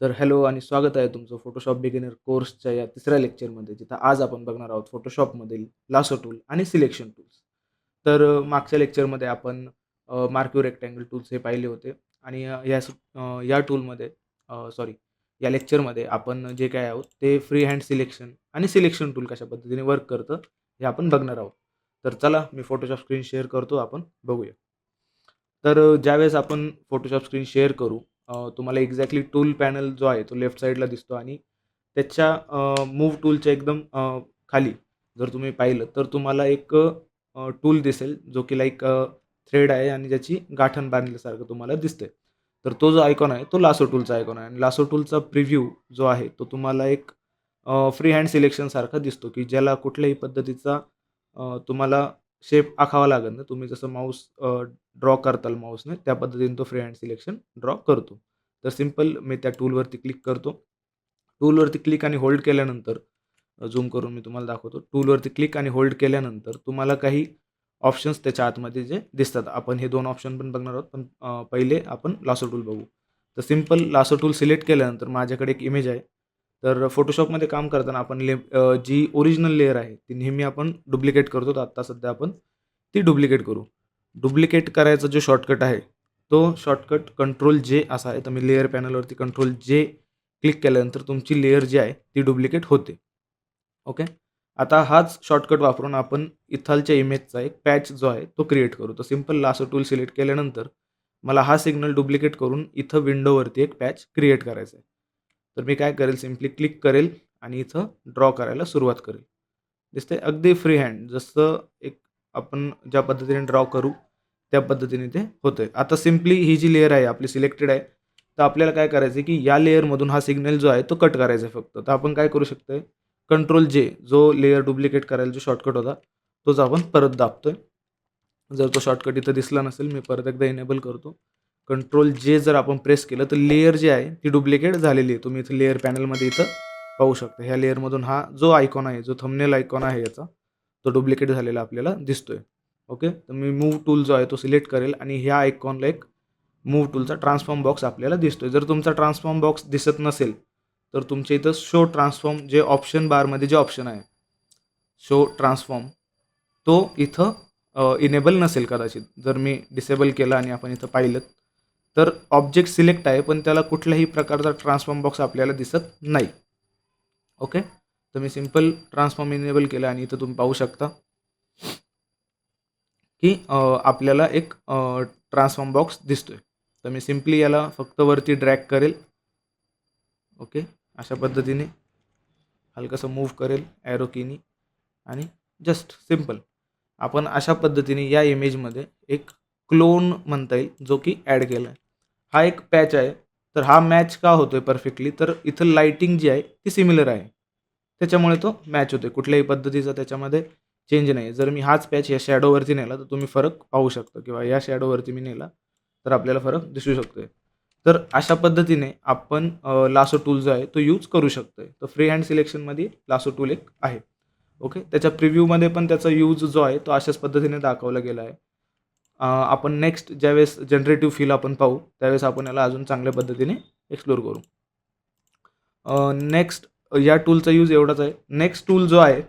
तर हॅलो आणि स्वागत आहे तुमचं फोटोशॉप बिगिनर कोर्सच्या या तिसऱ्या लेक्चरमध्ये जिथं आज आपण बघणार आहोत फोटोशॉपमधील लासो टूल आणि सिलेक्शन टूल्स तर मागच्या लेक्चरमध्ये आपण मार्क्यू रेक्टँगल टूल्स हे पाहिले होते. आणि या या टूलमध्ये सॉरी या लेक्चरमध्ये आपण जे काय आहोत ते फ्री हँड सिलेक्शन आणि सिलेक्शन टूल कशा पद्धतीने वर्क करतं हे आपण बघणार आहोत. तर चला मी फोटोशॉप स्क्रीन शेअर करतो आपण बघूया. तर ज्यावेळेस आपण फोटोशॉप स्क्रीन शेअर करू तुम्हाला एक्झॅक्टली टूल पॅनल जो आहे तो लेफ्ट साईडला दिसतो आणि त्याच्या मूव टूलच्या एकदम खाली जर तुम्ही पाहिलं तर तुम्हाला एक टूल दिसेल जो की लाईक थ्रेड आहे आणि ज्याची गाठण बांधल्यासारखं तुम्हाला दिसतंय. तर तो जो आयकॉन आहे तो लासो टूलचा आयकॉन आहे आणि लासो टूलचा प्रिव्ह्यू जो आहे तो तुम्हाला एक फ्री हँड सिलेक्शनसारखा दिसतो की ज्याला कुठल्याही पद्धतीचा तुम्हाला शेप आखावा लागत ना तुम्ही जसं माऊस ड्रॉ करताल माऊसने त्या पद्धतीने तो फ्री हँड सिलेक्शन ड्रॉ करतो. तर सिंपल मी त्या टूलवरती क्लिक करतो. टूलवरती क्लिक आणि होल्ड केल्यानंतर झूम करून मी तुम्हाला दाखवतो. टूलवरती क्लिक आणि होल्ड केल्यानंतर तुम्हाला काही ऑप्शन्स त्याच्या आतमध्ये जे दिसतात. आपण हे दोन ऑप्शन पण बघणार आहोत. पण पहिले आपण लासो टूल बघू. तर सिंपल लासो टूल सिलेक्ट केल्यानंतर माझ्याकडे एक इमेज आहे. तर फोटोशॉपमध्ये काम करताना आपण ले जी ओरिजिनल लेअर आहे ती नेहमी आपण डुप्लिकेट करतो. तर आत्ता सध्या आपण ती डुप्लिकेट करू. डुप्लिकेट करायचा जो शॉर्टकट आहे तो शॉर्टकट कंट्रोल जे असा आहे. तर मी लेअर पॅनलवरती कंट्रोल जे क्लिक केल्यानंतर तुमची लेअर जी आहे ती डुप्लिकेट होते. ओके आता हाच शॉर्टकट वापरून आपण इथालच्या इमेजचा एक पॅच जो आहे तो क्रिएट करू. तर सिंपल असं टूल सिलेक्ट केल्यानंतर मला हा सिग्नल डुप्लिकेट करून इथं विंडोवरती एक पॅच क्रिएट करायचा आहे तर मी काय करेल सिम्पली क्लिक करेल आणि इथं ड्रॉ करायला सुरुवात करेल. दिसते अगदी फ्री हँड जसं एक आपण ज्या पद्धतीने ड्रॉ करू त्या पद्धतीने ते होतं आहे आता सिम्पली ही जी लेअर आहे आपली सिलेक्टेड आहे तर आपल्याला काय करायचं आहे की या लेअरमधून हा सिग्नल जो आहे तो कट करायचा आहे फक्त. तर आपण काय करू शकतो आहे कंट्रोल जे जो लेअर डुप्लिकेट करायला जो शॉर्टकट होता तोच आपण परत दाबतो आहे जर तो शॉर्टकट इथं दिसला नसेल मी परत एकदा इनेबल करतो. कंट्रोल जे जर आपण प्रेस केलं तर लेअर जे आहे ती डुप्लिकेट झालेली आहे. तुम्ही इथं लेअर पॅनलमध्ये इथं पाहू शकता. ह्या लेअरमधून हा जो आयकॉन आहे जो थंबनेल आयकॉन आहे याचा तो डुप्लिकेट झालेला आपल्याला दिसतोय. ओके तर मी मूव टूल जो आहे तो सिलेक्ट करेल आणि ह्या आयकॉनला एक मूव टूलचा ट्रान्सफॉर्म बॉक्स आपल्याला दिसतोय. जर तुमचा ट्रान्सफॉर्म बॉक्स दिसत नसेल तर तुमच्या इथं शो ट्रान्सफॉर्म जे ऑप्शन बारमध्ये जे ऑप्शन आहे शो ट्रान्सफॉर्म तो इथं इनेबल नसेल कदाचित. जर मी डिसेबल केला आणि आपण इथं पाहिलं तर ऑब्जेक्ट सिलेक्ट आहे पण त्याला कुठल्याही प्रकारचा ट्रान्सफॉर्म बॉक्स आपल्याला दिसत नाही. ओके तर मी सिंपल ट्रान्सफॉर्म इनेबल केलं आणि इथं तुम्ही पाहू शकता की आपल्याला एक ट्रान्सफॉर्म बॉक्स दिसतोय. तर मी सिम्पली याला फक्त वरती ड्रॅग करेल. ओके अशा पद्धतीने हलकंसं मूव्ह करेल ॲरोकिनी आणि जस्ट सिंपल आपण अशा पद्धतीने या इमेजमध्ये एक क्लोन म्हणता येईल जो की ॲड केला आहे हा एक पॅच आहे. तर हा मॅच का होतो आहे परफेक्टली? तर इथं लाईटिंग जी आहे ती सिमिलर आहे. त्याच्यामुळे तो मॅच होतो आहे कुठल्याही पद्धतीचा त्याच्यामध्ये चेंज नाही जर मी हाच पॅच या शॅडोवरती नेला तर तुम्ही फरक पाहू शकता किंवा या शॅडोवरती मी नेला तर आपल्याला फरक दिसू शकतो आहे तर अशा पद्धतीने आपण लासो टूल जो आहे तो यूज करू शकतो आहे तर फ्री हँड सिलेक्शनमध्ये लासो टूल एक आहे. ओके त्याच्या प्रिव्ह्यूमध्ये पण त्याचा यूज जो आहे तो अशाच पद्धतीने दाखवला गेला आहे. आपण नेक्स्ट ज्यावेळेस जनरेटिव्ह फील आपण पाहू त्यावेळेस आपण याला अजून चांगल्या पद्धतीने एक्सप्लोर करू. नेक्स्ट या टूलचा यूज एवढाच आहे. नेक्स्ट टूल जो आहे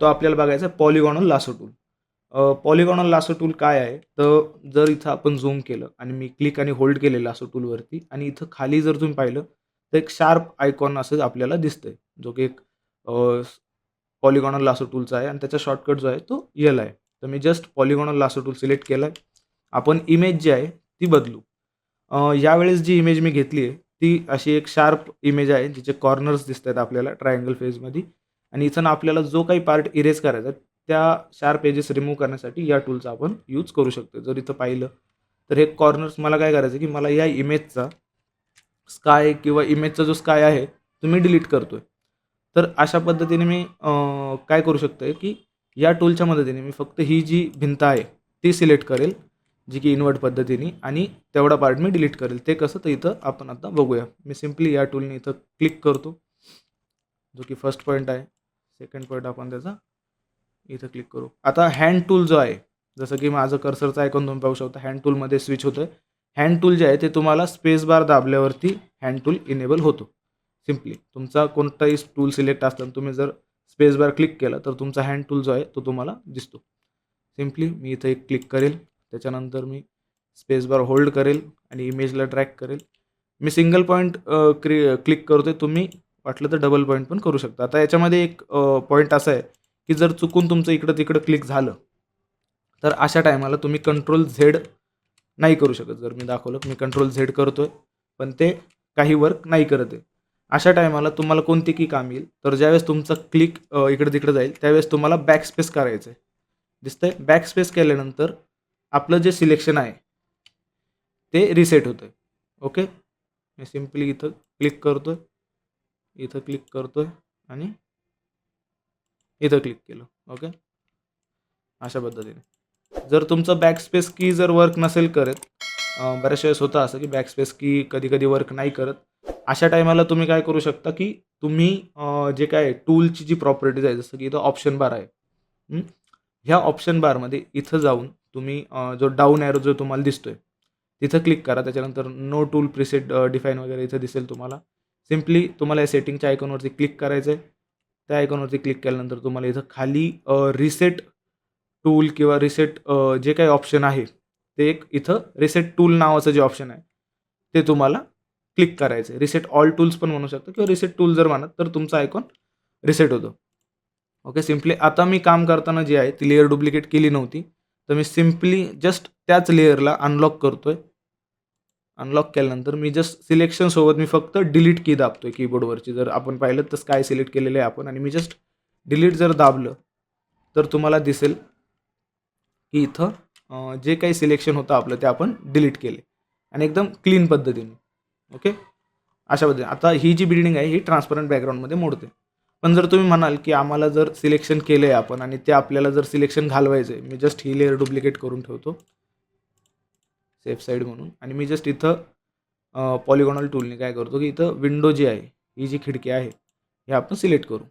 तो आपल्याला बघायचा आहे polygonal lasso tool polygonal lasso tool काय आहे? तर जर इथं आपण झूम केलं आणि मी क्लिक आणि होल्ड केले लासो टूलवरती आणि इथं खाली जर तुम्ही पाहिलं तर एक शार्प आयकॉन असं आपल्याला दिसतंय. जो की एक पॉलिगॉनल लासो टूलचा आहे आणि त्याचा शॉर्टकट जो आहे तो यल आहे. तर मी just polygonal lasso tool select केला आहे आपण इमेज जी आहे ती बदलू. यावेळेस जी इमेज मी घेतली आहे ती अशी एक शार्प इमेज आहे जिचे कॉर्नर्स दिसत आहेत आपल्याला ट्रायंगल फेजमध्ये आणि इथं ना आपल्याला जो काही पार्ट इरेज करायचा आहे, त्या शार्प एजेस रिमूव्ह करण्यासाठी या टूलचा आपण यूज करू शकतो जर इथं पाहिलं तर हे कॉर्नर्स मला काय करायचं की मला या इमेजचा स्काय किंवा इमेजचा जो स्काय आहे तो मी डिलीट करतो आहे तर अशा पद्धतीने मी काय करू शकतो आहे की या टूलच्या मदतीने मी फक्त ही जी भिंत आहे ती सिलेक्ट करेल. जी की इन्वर्ट पद्धतीने आणि तेवढा पार्ट मी डिलीट करेल. ते कसं तर इथं आपण आता बघूया. मी सिम्पली या टूलने इथं क्लिक करतो. जो की फर्स्ट पॉईंट आहे. सेकंड पॉईंट आपण त्याचा इथं क्लिक करू. आता हँड टूल जो आहे जसं की माझं कर्सरचा आयकॉन तुम्ही पाहू शकता. हँड टूलमध्ये स्विच होतं आहे हँड टूल जे आहे ते तुम्हाला स्पेस बार दाबल्यावरती हँड टूल इनेबल होतो. सिम्पली तुमचा कोणताही टूल सिलेक्ट असताना तुम्ही जर स्पेस बार क्लिक केला तर तुमचा हँड टूल जो आहे तो तुम्हाला दिसतो. सिम्पली मी इथं एक क्लिक करेल. त्याच्यानंतर मी स्पेस बार होल्ड करेल आणि इमेजला ट्रॅक करेल. मी सिंगल पॉईंट क्रि क्लिक करतोय तुम्ही वाटलं तर डबल पॉईंट पण करू शकता. आता याच्यामध्ये एक पॉईंट असा आहे की जर चुकून तुमचं इकडं तिकडं क्लिक झालं तर अशा टायमाला तुम्ही कंट्रोल झेड नाही करू शकत. जर मी दाखवलं मी कंट्रोल झेड करतोय पण ते काही वर्क नाही करत आहे. अशा टायमाला तुम्हाला कोणती की काम येईल? तर ज्यावेळेस तुमचं क्लिक इकडं तिकडं जाईल त्यावेळेस तुम्हाला बॅक स्पेस करायचं आहे दिसतंय? बॅक स्पेस केल्यानंतर आपलं जे सिलेक्शन आहे ते रिसेट होतं आहे ओके मी सिम्पली इथं क्लिक करतो आहे इथं क्लिक करतो आहे आणि इथं क्लिक केलं. ओके अशा पद्धतीने. जर तुमचं बॅक स्पेस की जर वर्क नसेल करत बऱ्याच वेळेस होतं असं की बॅकस्पेस की कधी कधी वर्क नाही करत. अशा टायमाला तुम्ही काय करू शकता की तुम्ही जे काय टूलची जी प्रॉपर्टीज आहे जसं की इथं ऑप्शन बार आहे. ह्या ऑप्शन बारमध्ये इथं जाऊन तुम्ही जो डाऊन ॲरो जो तुम्हाला दिसतोय तिथं क्लिक करा. त्याच्यानंतर नो टूल प्रिसेट डिफाईन वगैरे इथं दिसेल तुम्हाला. सिम्पली तुम्हाला या सेटिंगच्या आयकॉनवरती क्लिक करायचं आहे त्या आयकॉनवरती क्लिक केल्यानंतर तुम्हाला इथं खाली रिसेट टूल किंवा रिसेट जे काही ऑप्शन आहे ते एक इथं रिसेट टूल नावाचं जे ऑप्शन आहे ते तुम्हाला क्लिक करायचं आहे रिसेट ऑल टूल्स पण म्हणू शकतो किंवा रिसेट टूल जर म्हणत तर तुमचं आयकॉन रिसेट होतो. ओके सिम्पली आता मी काम करताना जी आहे ती लेअर डुप्लिकेट केली नव्हती. तर मी सिम्पली जस्ट त्याच लेअरला अनलॉक करतोय. अनलॉक केल्यानंतर मी जस्ट सिलेक्शनसोबत मी फक्त डिलीट की दाबतोय कीबोर्डवरची जर आपण पाहिलं तर काय सिलेक्ट केलेलं आहे आपण आणि मी जस्ट डिलीट जर दाबलं तर तुम्हाला दिसेल की इथं जे काही सिलेक्शन होतं आपलं ते आपण डिलीट केले. आणि एकदम क्लीन पद्धतीने. ओके अशा पद्धतीने. आता ही जी बिल्डिंग आहे ही ट्रान्सपरंट बॅकग्राऊंडमध्ये मोडते. पण जर तुम्ही म्हणाल की आम्हाला जर सिलेक्शन केलं आहे आपण आणि ते आपल्याला जर सिलेक्शन घालवायचं आहे मी जस्ट ही लेअर डुप्लिकेट करून ठेवतो. सेफ साईड म्हणून. आणि मी जस्ट इथं पॉलिगॉनल टूलने काय करतो की इथं विंडो जी आहे ही जी खिडकी आहे हे आपण सिलेक्ट करू.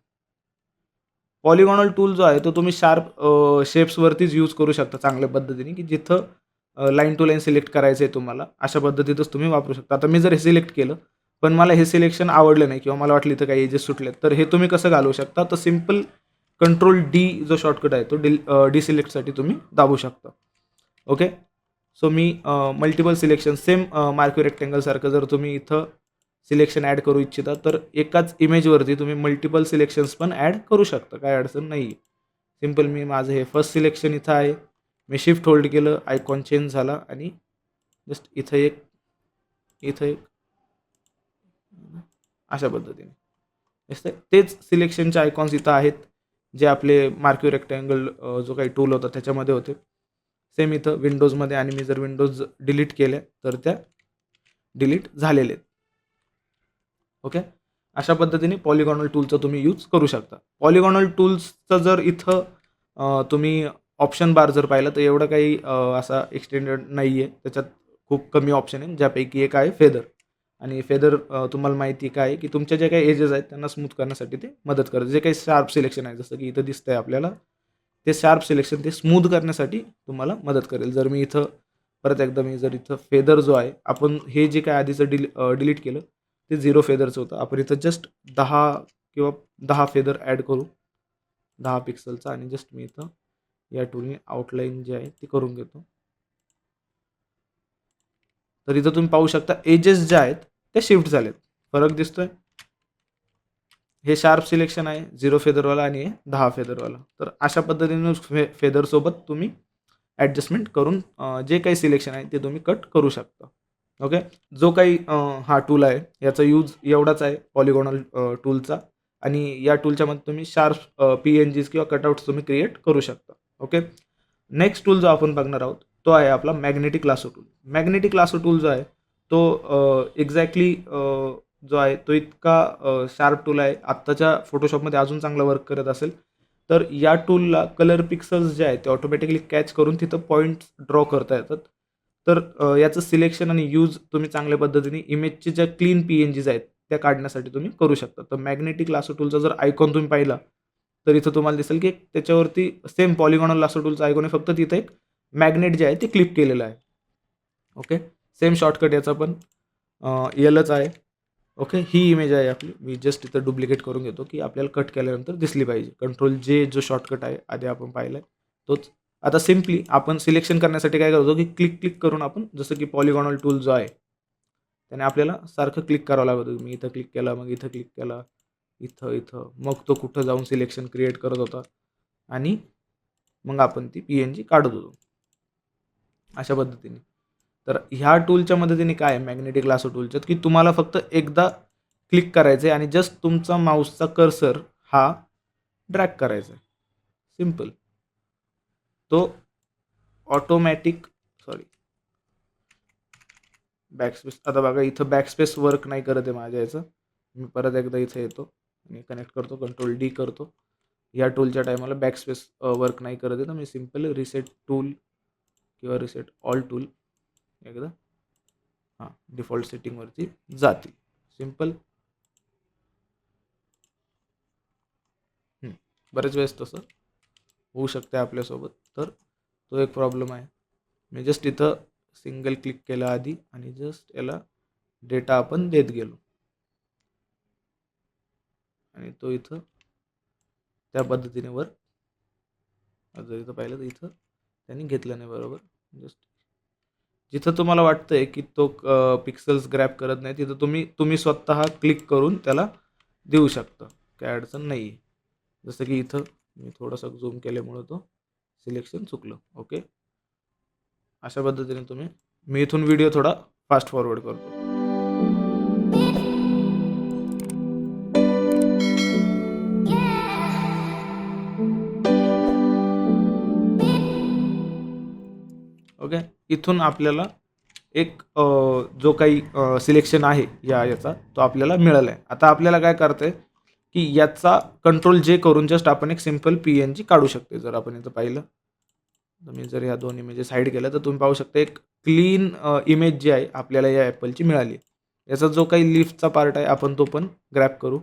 पॉलिगॉनल टूल जो आहे तो तुम्ही शार्प शेप्सवरतीच यूज करू शकता चांगल्या पद्धतीने की जिथं लाईन टू लाईन सिलेक्ट करायचं आहे तुम्हाला अशा पद्धतीतच तुम्ही वापरू शकता. आता मी जर हे सिलेक्ट केलं पण मला हे सिलेक्शन आवडलं नाही किंवा मला वाटलं इथं काही एजेस सुटलेत. तर हे तुम्ही कसं घालवू शकता? तर सिंपल कंट्रोल डी जो शॉर्टकट आहे तो डी डिसिलेक्टसाठी तुम्ही दाबू शकता. ओके सो मी मल्टिपल सिलेक्शन सेम मार्क्यू रेक्टँगलसारखं जर तुम्ही इथं सिलेक्शन ॲड करू इच्छिता तर एकाच इमेजवरती तुम्ही मल्टिपल सिलेक्शन्स पण ॲड करू शकता. काय अडचण नाही आहे सिंपल मी माझं हे फर्स्ट सिलेक्शन इथं आहे. मी शिफ्ट होल्ड केलं आयकॉन चेंज झाला आणि जस्ट इथं एक इथं एक अशा पद्धतीने. दिसतंय तेच सिलेक्शनचे आयकॉन्स इथं आहेत जे आपले मार्क्यू रेक्टँगल जो काही टूल होता त्याच्यामध्ये होते. सेम इथं विंडोजमध्ये आणि मी जर विंडोज डिलीट केल्या तर त्या डिलीट झालेले आहेत. ओके अशा पद्धतीने पॉलिगॉनल टूलचा तुम्ही यूज करू शकता. पॉलिगॉनल टूल्सचं जर इथं तुम्ही ऑप्शन बार जर पाहिलं तर एवढं काही असा एक्सटेंडेड नाही आहे त्याच्यात खूप कमी ऑप्शन आहे ज्यापैकी एक आहे फेदर आणि फेदर तुम्हाला माहिती काय की तुमच्या जे काही एजेस आहेत त्यांना स्मूथ करण्यासाठी ते मदत करतं जे काही शार्प सिलेक्शन आहे जसं की इथं दिसतं आहे आपल्याला ते शार्प सिलेक्शन ते स्मूथ करण्यासाठी तुम्हाला मदत करेल. जर मी इथं परत एकदा मी जर इथं फेदर जो आहे आपण हे जे काय आधीचं डिली डिलीट केलं ते झिरो फेदरचं होतं. आपण इथं जस्ट दहा किंवा दहा फेदर ॲड करू दहा पिक्सलचा आणि जस्ट मी इथं या टूलने आउटलाईन जे आहे ती करून घेतो. तर इथं तुम्ही पाहू शकता एजेस ज्या आहेत त्या शिफ्ट झालेत. फरक दिसतोय. हे शार्प सिलेक्शन आहे झिरो फेदरवाला आणि हे दहा फेदरवाला तर अशा पद्धतीने फे फेदरसोबत तुम्ही ॲडजस्टमेंट करून जे काही सिलेक्शन आहे ते तुम्ही कट करू शकता. ओके जो काही हा टूल आहे याचा यूज एवढाच आहे पॉलिगॉनल टूलचा आणि या टूलच्या मध्ये तुम्ही शार्प पी एन जीज किंवा कटआउट्स तुम्ही क्रिएट करू शकता. ओके नेक्स्ट टूल जो आपण बघणार आहोत तो आहे आपला magnetic lasso tool magnetic lasso tool जो आहे तो एक्झॅक्टली जो आहे तो इतका शार्प टूल आहे. आत्ताच्या फोटोशॉपमध्ये अजून चांगलं वर्क करत असेल. तर या टूलला कलर पिक्सल्स जे आहेत ते ऑटोमॅटिकली कॅच करून तिथं पॉईंट्स ड्रॉ करता येतात. तर याचं सिलेक्शन आणि यूज तुम्ही चांगल्या पद्धतीने इमेजचे ज्या क्लीन पी एन जीज आहेत त्या काढण्यासाठी तुम्ही करू शकता. तर मॅग्नेटिक लासो टूलचा जर आयकॉन तुम्ही पाहिला तर इथं तुम्हाला दिसेल की एक त्याच्यावरती सेम पॉलिगॉनल लासो टूलचा आयकॉन आहे. फक्त तिथं एक मॅग्नेट जे आहे ते क्लिक केलेलं आहे. ओके? सेम शॉर्टकट याचा पण येलच आहे. ओके? ही इमेज आहे आपली. मी जस्ट इथं डुप्लिकेट करून घेतो की आपल्याला कट केल्यानंतर दिसली पाहिजे. कंट्रोल जे जो शॉर्टकट आहे आधी आपण पाहिला आहे तोच. आता सिम्पली आपण सिलेक्शन करण्यासाठी काय करतो की क्लिक क्लिक करून आपण जसं की पॉलिगॉनल टूल जो आहे त्याने आपल्याला सारखं क्लिक करावं लागतं. मी इथं क्लिक केला मग इथं क्लिक केला इथं इथं. मग तो कुठं जाऊन सिलेक्शन क्रिएट करत होता. आणि मग आपण ती पी एन जी काढत होतो. अशा पद्धतीने. तर ह्या टूलच्या मदतीने काय आहे? मॅग्नेटिक लासो टूलच्यात की तुम्हाला फक्त एकदा क्लिक करायचं आहे आणि जस्ट तुमचा माऊसचा कर्सर हा ड्रॅग करायचा आहे. सिंपल तो ऑटोमॅटिक सॉरी बॅकस्पेस आता बघा इथं बॅकस्पेस वर्क नाही करत आहे माझ्या याचं. मी परत एकदा इथं येतो आणि कनेक्ट करतो कंट्रोल डी करतो. या टूलच्या टायमाला बॅकस्पेस वर्क नाही करत आहे तर मी सिंपल रिसेट टूल किंवा रिसेट ऑल टूल एकदा हां डिफॉल्ट सेटिंगवरती जातील. सिंपल बरेच वेळेस तसं होऊ शकते आपल्यासोबत तर तो एक प्रॉब्लेम आहे. मी जस्ट इथं सिंगल क्लिक केलं आधी आणि जस्ट याला डेटा आपण देत गेलो. आणि तो इथं त्या पद्धतीने वर जर इथं पाहिलं तर इथं त्यांनी घेतलं नाही बरोबर? जस्ट जिथं तुम्हाला वाटतं आहे की तो पिक्सल्स ग्रॅप करत नाही तिथं तुम्ही तुम्ही स्वतः क्लिक करून त्याला देऊ शकता. काय अडचण नाही आहे जसं की इथं मी थोडंसं झूम केल्यामुळं तो सिलेक्शन चुकलं. ओके अशा पद्धतीने तुम्ही मी इथून व्हिडिओ थोडा फास्ट फॉरवर्ड करतो. इथून आपल्याला एक जो काही सिलेक्शन आहे या याचा तो आपल्याला मिळाला आहे आता आपल्याला काय करतं आहे की याचा कंट्रोल जे करून जस्ट आपण एक सिंपल पी एन जी काढू शकते जर आपण इथं पाहिलं. तर मी जर ह्या दोन इमेजेस साईड केल्या तर तुम्ही पाहू शकता एक क्लीन इमेज जी आहे आपल्याला या ॲपलची मिळाली. याचा जो काही लिफ्टचा पार्ट आहे आपण तो पण ग्रॅप करू.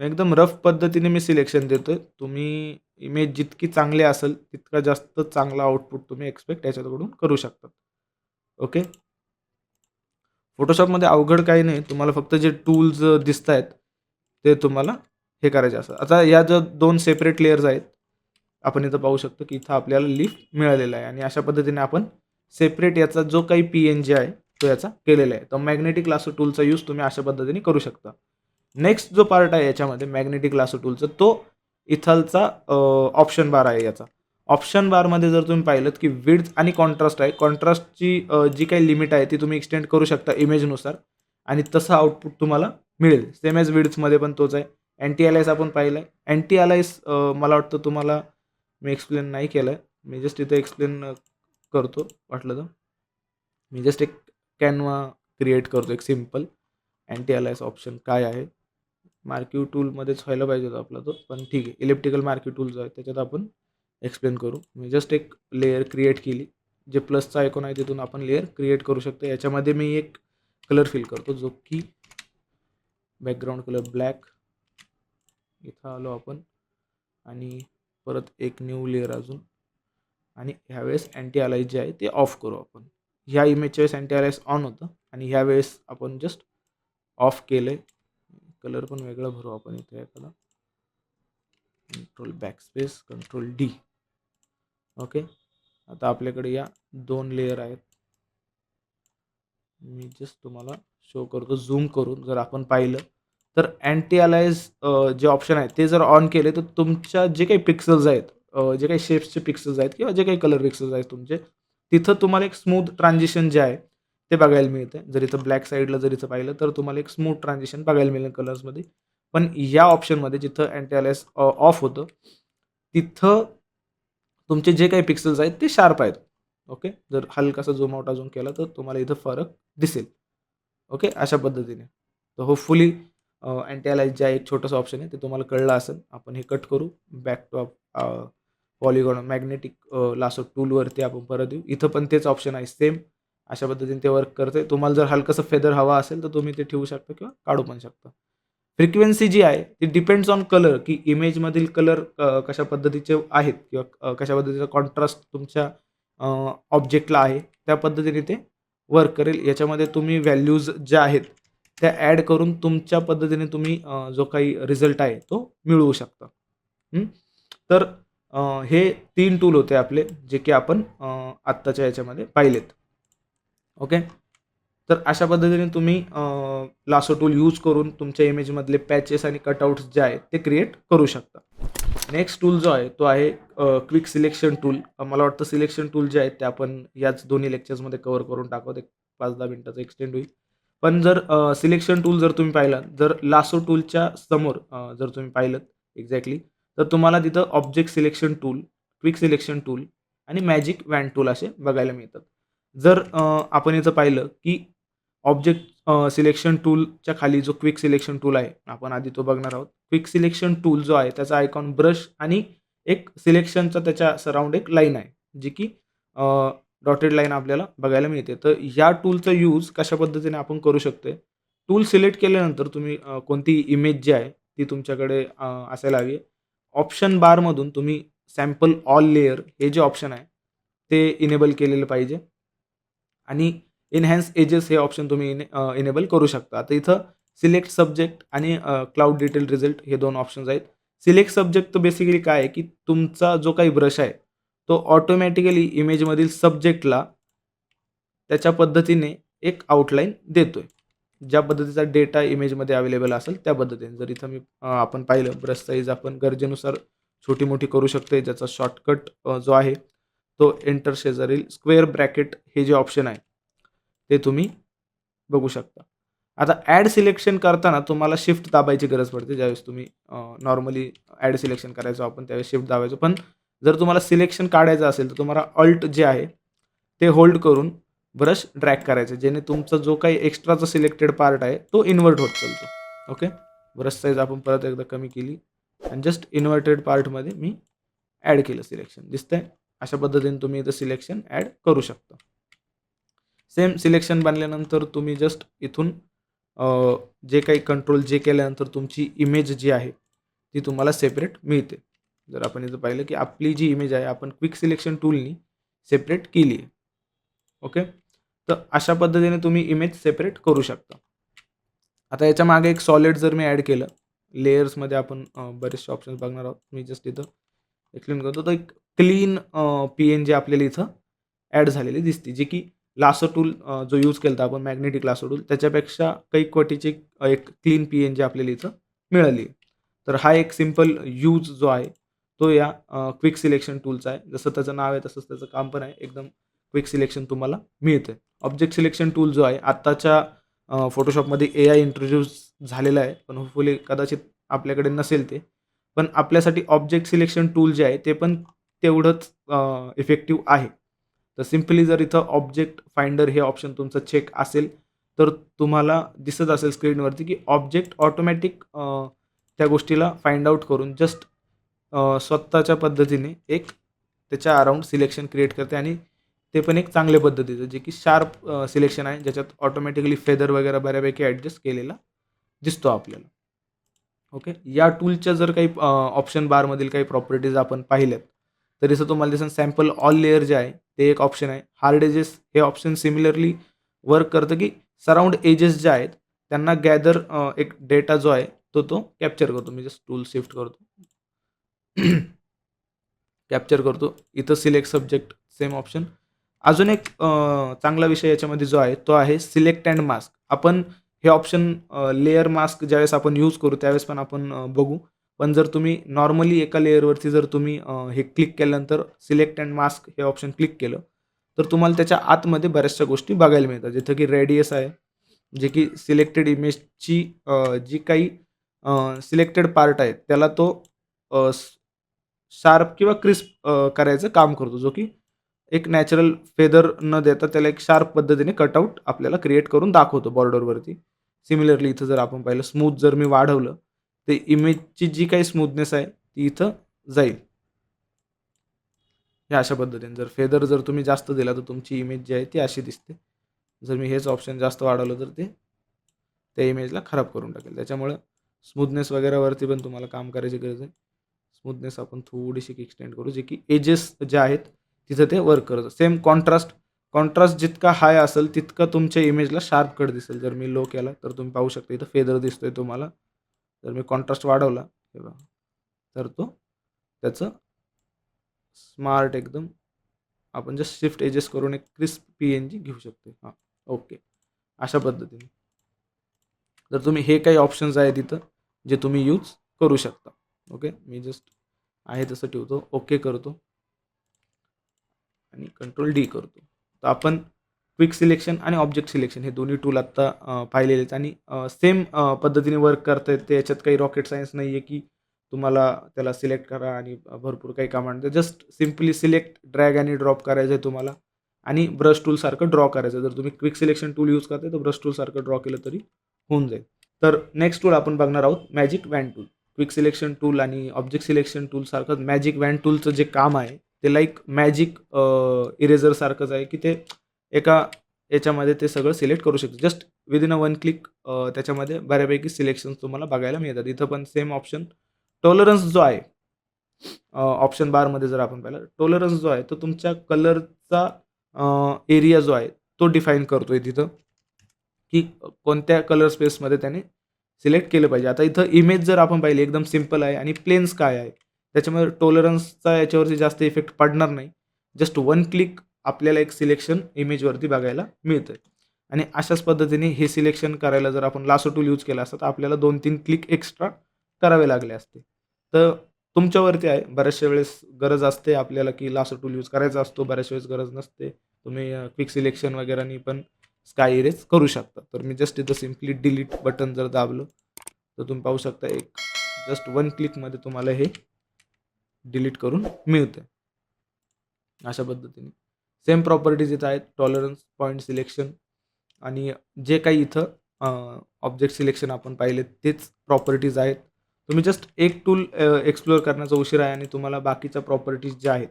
एकदम रफ पद्धतीने मी सिलेक्शन देतो तुम्ही इमेज जितकी चांगली असेल तितका जास्त चांगला आउटपुट तुम्ही एक्सपेक्ट याच्याकडून करू शकता ओके फोटोशॉपमध्ये अवघड काही नाही. तुम्हाला फक्त जे टूल्स दिसत आहेत ते तुम्हाला हे करायचे असतात. आता या ज्या दोन सेपरेट लेयर्स आहेत आपण इथं पाहू शकतो की इथं आपल्याला लिफ्ट मिळालेला आहे. आणि अशा पद्धतीने आपण सेपरेट याचा जो काही पी एन जी आहे तो याचा केलेला आहे. तर मॅग्नेटिक लासो टूलचा यूज तुम्ही अशा पद्धतीने करू शकता. नेक्स्ट जो पार्ट आहे याच्यामध्ये मॅग्नेटिक लासो टूलचा तो इथलचा ऑप्शन बार आहे याचा. ऑप्शन बारमध्ये जर तुम्ही पाहिलं की विड्थ आणि कॉन्ट्रास्ट आहे कॉन्ट्रास्टची जी काही लिमिट आहे ती तुम्ही एक्सटेंड करू शकता इमेजनुसार आणि तसं आउटपुट तुम्हाला मिळेल. सेम एज विड्थमध्ये पण तोच आहे. अँटी अलायस आपण पाहिलं आहे अँटी अलायस मला वाटतं तुम्हाला मी एक्सप्लेन नाही केलं आहे मी जस्ट इथं एक्सप्लेन करतो वाटलं तर. मी जस्ट एक कॅनवा क्रिएट करतो एक सिंपल अँटी अलायस ऑप्शन काय आहे. मार्क्यू टूलमध्येच व्हायला पाहिजे होतं आपला तो. पण ठीक आहे इलेक्ट्रिकल मार्क्यू टूल जो आहे त्याच्यात आपण एक्सप्लेन करू. मी जस्ट एक लेअर क्रिएट केली. जे प्लसचा आयकॉन आहे तिथून आपण लेअर क्रिएट करू शकतो. याच्यामध्ये मी एक कलर फिल करतो जो की बॅकग्राऊंड कलर ब्लॅक इथं आलो आपण. आणि परत एक न्यू लेअर अजून. आणि ह्यावेळेस अँटी अलाईज जे आहे ते ऑफ करू आपण. ह्या इमेजच्या वेळेस अँटी अलाईज ऑन होतं. आणि ह्यावेळेस आपण जस्ट ऑफ केलं आहे कलर पण वेगळा भरू आपण इथे एखादा. Control backspace control D okay आता आपल्याकडे या दोन लेयर आहेत. मी जस्ट तुम्हाला शो करतो झूम करून. जर आपण पाहिलं तर अँटी अलायज जे ऑप्शन आहेत ते जर ऑन केले तर तुमच्या जे काही पिक्सल्स आहेत जे काही शेप्सचे पिक्सल्स आहेत किंवा जे काही कलर पिक्सल्स आहेत तुमचे तिथं तुम्हाला एक स्मूथ ट्रान्झिशन जे आहे ते बघायला मिळतं जर इथं ब्लॅक साईडला जर इथं पाहिलं तर तुम्हाला एक स्मूथ ट्रान्झिशन बघायला मिळेल कलर्समध्ये पण या ऑप्शनमध्ये जिथं अँटी ऑफ होतं तिथं तुमचे जे काही पिक्सल्स आहेत ते शार्प आहेत. ओके जर हलकासा झूम आउट अजून केला तर तुम्हाला इथं फरक दिसेल. ओके अशा पद्धतीने. तर होपफुली अँटी ज्या एक छोटंसं ऑप्शन आहे ते तुम्हाला कळलं असेल. आपण हे कट करू. Back to polygon magnetic lasso टूलवरती आपण परत येऊ. इथं पण तेच ऑप्शन आहे सेम अशा पद्धतीने ते वर्क करते तुम्हाला जर हलकंसं फेदर हवा असेल तर तुम्ही ते ठेवू शकता किंवा काढू पण शकता. फ्रिक्वेन्सी जी आहे ती डिपेंड्स ऑन कलर की इमेजमधील कलर कशा पद्धतीचे आहेत किंवा कशा पद्धतीचा कॉन्ट्रास्ट तुमच्या ऑब्जेक्टला आहे त्या पद्धतीने ते वर्क करेल. याच्यामध्ये तुम्ही व्हॅल्यूज ज्या आहेत त्या ॲड करून तुमच्या पद्धतीने तुम्ही जो काही रिझल्ट आहे तो मिळवू शकता. तर हे तीन टूल होते आपले जे की आपण आत्ताच्या याच्यामध्ये पाहिलेत. ओके? तर अशा पद्धतीने तुम्ही लासो टूल यूज करून तुमच्या इमेजमधले पॅचेस आणि कटआउट्स जे आहेत ते क्रिएट करू शकता. नेक्स्ट टूल जो आहे तो आहे क्विक सिलेक्शन टूल मला वाटतं सिलेक्शन टूल जे आहेत ते आपण याच दोन्ही लेक्चर्समध्ये कवर करून टाकू. एक पाच दहा मिनटाचं एक्सटेंड होईल. पण जर सिलेक्शन टूल जर तुम्ही पाहिलं जर लासो टूलच्या समोर जर तुम्ही पाहिलं एक्झॅक्टली तर तुम्हाला तिथं object selection tool quick selection tool आणि मॅजिक वॅन टूल असे बघायला मिळतात. जर आपण याचं पाहिलं की ऑब्जेक्ट सिलेक्शन टूलच्या खाली जो क्विक सिलेक्शन टूल आहे आपण आधी तो बघणार आहोत. क्विक सिलेक्शन टूल जो आहे त्याचा आयकॉन ब्रश आणि एक सिलेक्शनचा त्याच्या सराउंड एक लाईन आहे जी की डॉटेड लाईन आपल्याला बघायला मिळते. तर या टूलचा यूज कशा पद्धतीने आपण करू शकतो टूल सिलेक्ट केल्यानंतर तुम्ही कोणती इमेज जी आहे ती तुमच्याकडे असायला हवी ऑप्शन बारमधून तुम्ही सॅम्पल ऑल लेयर हे जे ऑप्शन आहे ते इनेबल केलेलं पाहिजे. आणि इनहॅन्स एजेस हे ऑप्शन तुम्ही इने इनेबल करू शकता. आता इथं सिलेक्ट सब्जेक्ट आणि क्लाउड डिटेल रिझल्ट हे दोन ऑप्शन्स आहेत. सिलेक्ट सब्जेक्ट तर बेसिकली काय आहे की तुमचा जो काही ब्रश आहे तो ऑटोमॅटिकली इमेजमधील सब्जेक्टला त्याच्या पद्धतीने एक आउटलाईन देतोय. ज्या पद्धतीचा डेटा इमेजमध्ये अवेलेबल असेल त्या पद्धतीने. जर इथं मी आपण पाहिलं ब्रश साईज आपण गरजेनुसार छोटी मोठी करू शकतो ज्याचा शॉर्टकट जो आहे तो एंटर शेजारील स्क्वेअर ब्रॅकेट हे जे ऑप्शन आहे ते तुम्ही बघू शकता. आता ॲड सिलेक्शन करताना तुम्हाला शिफ्ट दाबायची गरज पडते. ज्यावेळेस तुम्ही नॉर्मली ॲड सिलेक्शन करायचो आपण त्यावेळेस शिफ्ट दाबायचो. पण जर तुम्हाला सिलेक्शन काढायचं असेल तर तुम्हाला अल्ट जे आहे ते होल्ड करून ब्रश ड्रॅग करायचं. जेणे तुमचा जो काही एक्स्ट्राचा सिलेक्टेड पार्ट आहे तो इन्व्हर्ट होत चालतो. ओके ब्रश साईज आपण परत एकदा कमी केली. आणि जस्ट इन्व्हर्टेड पार्टमध्ये मी ॲड केलं सिलेक्शन दिसतंय? अशा पद्धतीने तुम्ही इथं सिलेक्शन ॲड करू शकता. सेम सिलेक्शन बनल्यानंतर तुम्ही जस्ट इथून जे काही कंट्रोल जे केल्यानंतर तुमची इमेज जी आहे ती तुम्हाला सेपरेट मिळते. जर आपण इथं पाहिलं की आपली जी इमेज आहे आपण क्विक सिलेक्शन टूलनी सेपरेट केली आहे. ओके तर अशा पद्धतीने तुम्ही इमेज सेपरेट करू शकता. आता याच्या मागे एक सॉलिड जर मी ॲड केलं लेयर्समध्ये आपण बरेचसे ऑप्शन्स बघणार आहोत. मी जस्ट इथं एक्सप्लेन करतो. तर एक क्लीन पी एन जी आपल्याला इथं ॲड झालेली दिसते जे की लासो टूल जो यूज केला होता आपण मॅग्नेटिक लासो टूल त्याच्यापेक्षा काही कोटीची एक क्लीन पी एन जी आपल्याला इथं मिळाली. तर हा एक सिंपल यूज जो आहे तो या क्विक सिलेक्शन टूलचा आहे. जसं त्याचं नाव आहे तसंच त्याचं काम पण आहे. एकदम क्विक सिलेक्शन तुम्हाला मिळतं ऑब्जेक्ट सिलेक्शन टूल जो आहे आत्ताच्या फोटोशॉपमध्ये ए आय इंट्रोड्यूस झालेला आहे. पण होपफुली कदाचित आपल्याकडे नसेल ते. पण आपल्यासाठी ऑब्जेक्ट सिलेक्शन टूल जे आहे ते पण तेवढंच इफेक्टिव्ह आहे. तर सिम्पली जर इथं ऑब्जेक्ट फाइंडर हे ऑप्शन तुमचं चेक असेल तर तुम्हाला दिसत असेल स्क्रीनवरती की ऑब्जेक्ट ऑटोमॅटिक त्या गोष्टीला फाइंड आउट करून जस्ट स्वतःच्या पद्धतीने एक त्याच्या अराउंड सिलेक्शन क्रिएट करते आणि ते पण एक चांगल्या पद्धतीचं जे की शार्प सिलेक्शन आहे ज्याच्यात ऑटोमॅटिकली फेदर वगैरे बऱ्यापैकी ॲडजस्ट केलेला दिसतो आपल्याला. ओके या टूलच्या जर काही ऑप्शन बारमधील काही प्रॉपर्टीज आपण पाहिल्यात तर इथं तुम्हाला दिसेल सॅम्पल ऑल लेअर जे आहे ते एक ऑप्शन आहे. हार्ड एजेस हे ऑप्शन सिमिलरली वर्क करतं की सराउंड एजेस जे आहेत त्यांना गॅदर एक डेटा जो आहे तो तो कॅप्चर करतो. मी जस्ट टूल शिफ्ट करतो. कॅप्चर करतो. इथं सिलेक्ट सब्जेक्ट सेम ऑप्शन अजून एक चांगला विषय याच्यामध्ये जो आहे तो आहे सिलेक्ट अँड मास्क आपण हे ऑप्शन लेअर मास्क ज्यावेळेस आपण यूज करू त्यावेळेस पण आपण बघू. पण जर तुम्ही नॉर्मली एका लेअरवरती जर तुम्ही हे क्लिक केल्यानंतर सिलेक्ट अँड मास्क हे ऑप्शन क्लिक केलं तर तुम्हाला त्याच्या आतमध्ये बऱ्याचशा गोष्टी बघायला मिळतात. जिथं की रेडियस आहे जे की सिलेक्टेड इमेजची जी काही सिलेक्टेड पार्ट आहे त्याला तो शार्प किंवा क्रिस्प करायचं काम करतो. जो की एक नॅचरल फेदर न देता त्याला एक शार्प पद्धतीने कटआउट आपल्याला क्रिएट करून दाखवतो बॉर्डरवरती सिमिलरली इथं जर आपण पाहिलं स्मूथ जर मी वाढवलं ते इमेजची जी काही स्मूथनेस आहे ती इथं जाईल. ह्या अशा पद्धतीने. जर फेदर जर तुम्ही जास्त दिला तर तुमची इमेज जी आहे ती अशी दिसते. जर मी हेच ऑप्शन जास्त वाढवलं तर ते त्या इमेजला खराब करून टाकेल. त्याच्यामुळं स्मूथनेस वगैरेवरती पण तुम्हाला काम करायची गरज आहे. स्मूथनेस आपण थोडीशी एक्सटेंड करू जे की एजेस जे आहेत तिथं ते वर्क करतं सेम कॉन्ट्रास्ट कॉन्ट्रास्ट जितका हाय असेल तितका तुमच्या इमेजला शार्प कट दिसेल. जर मी लो केला तर तुम्ही पाहू शकता इथं फेदर दिसतोय तुम्हाला. जर मी कॉन्ट्रास्ट वाढवला हे बघा. तर तो त्याचं स्मार्ट एकदम आपण जस्ट शिफ्ट एजेस करून एक क्रिस्प पी एन जी घेऊ शकतो. हां ओके अशा पद्धतीने. तर तुम्ही हे काही ऑप्शन्स आहेत तिथं जे तुम्ही यूज करू शकता. ओके मी जस्ट आहे तसं ठेवतो. ओके करतो. आणि कंट्रोल डी करतो. तर आपण क्विक सिलेक्शन आणि ऑब्जेक्ट सिलेक्शन हे दोन्ही टूल आत्ता पाहिलेले आहेत. आणि सेम पद्धतीने वर्क करता येते याच्यात काही रॉकेट सायन्स नाही आहे की तुम्हाला त्याला सिलेक्ट करा आणि भरपूर काही command just simply select drag आणि ड्रॉप करायचं आहे तुम्हाला. आणि ब्रश टूलसारखं ड्रॉ करायचं जर तुम्ही क्विक सिलेक्शन टूल यूज करताय तर ब्रश टूलसारखं ड्रॉ केलं तरी होऊन जाईल. तर नेक्स्ट टूल आपण बघणार आहोत magic wand tool quick selection tool आणि ऑब्जेक्ट सिलेक्शन टूलसारखं मॅजिक वॅन टूलचं जे काम आहे ते लाईक मॅजिक इरेझरसारखंच आहे की ते एका याच्यामध्ये ते सगळं सिलेक्ट करू शकतो. Just within a one click त्याच्यामध्ये बऱ्यापैकी सिलेक्शन्स तुम्हाला बघायला मिळतात. इथं पण सेम ऑप्शन टॉलरन्स जो आहे ऑप्शन बारमध्ये जर आपण पाहिलं टॉलरन्स जो आहे तो तुमच्या कलरचा एरिया जो आहे तो डिफाईन करतो आहे तिथं. की कोणत्या कलर स्पेसमध्ये त्याने सिलेक्ट केलं पाहिजे. आता इथं इमेज जर आपण पाहिली एकदम सिंपल आहे आणि प्लेन्स काय आहे. त्याच्यामध्ये टॉलरन्सचा याच्यावरती जास्त इफेक्ट पडणार नाही. जस्ट वन क्लिक आपल्याला एक सिलेक्शन इमेजवरती बघायला मिळतं आणि अशाच पद्धतीने हे सिलेक्शन करायला जर आपण लासो टूल यूज केला असता तर आपल्याला दोन तीन क्लिक एक्स्ट्रा करावे लागले असते. तर तुमच्यावरती आहे. बऱ्याचशा वेळेस गरज असते आपल्याला की लासो टूल यूज करायचा असतो बऱ्याचशा वेळेस गरज नसते. तुम्ही क्विक सिलेक्शन वगैरेनी पण स्काय इरेज करू शकता. तर मी जस्ट इथं सिम्पली डिलीट बटन जर दाबलं तर तुम्ही पाहू शकता एक जस्ट वन क्लिकमध्ये तुम्हाला हे डिलीट करून मिळतं अशा पद्धतीने. सेम प्रॉपर्टीज इथं आहेत. टॉलरन्स पॉईंट सिलेक्शन आणि जे काही इथं ऑब्जेक्ट सिलेक्शन आपण पाहिले तेच प्रॉपर्टीज आहेत. तुम्ही जस्ट एक टूल एक्सप्लोअर करण्याचा उशीर आहे आणि तुम्हाला बाकीच्या प्रॉपर्टीज ज्या आहेत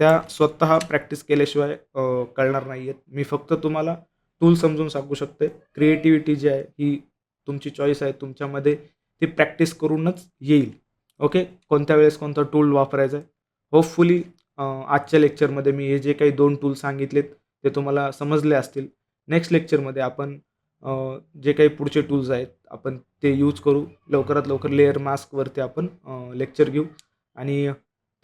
त्या स्वतः प्रॅक्टिस केल्याशिवाय कळणार नाही आहेत मी फक्त तुम्हाला टूल समजून सांगू शकते. क्रिएटिव्हिटी जी आहे ही तुमची चॉईस आहे. तुमच्यामध्ये ती प्रॅक्टिस करूनच येईल. ओके कोणत्या वेळेस कोणता टूल वापरायचा आहे होपफुली आजच्या लेक्चरमध्ये मी हे जे काही दोन टूल सांगितलेत ते तुम्हाला समजले असतील. नेक्स्ट लेक्चरमध्ये आपण जे काही पुढचे टूल्स आहेत आपण ते यूज करू. लवकरात लवकर लेअर मास्कवरती आपण लेक्चर घेऊ. आणि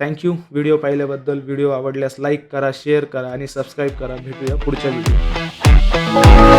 थँक्यू व्हिडिओ पाहिल्याबद्दल व्हिडिओ आवडल्यास लाईक करा शेअर करा आणि सबस्क्राईब करा. भेटूया पुढच्या व्हिडिओ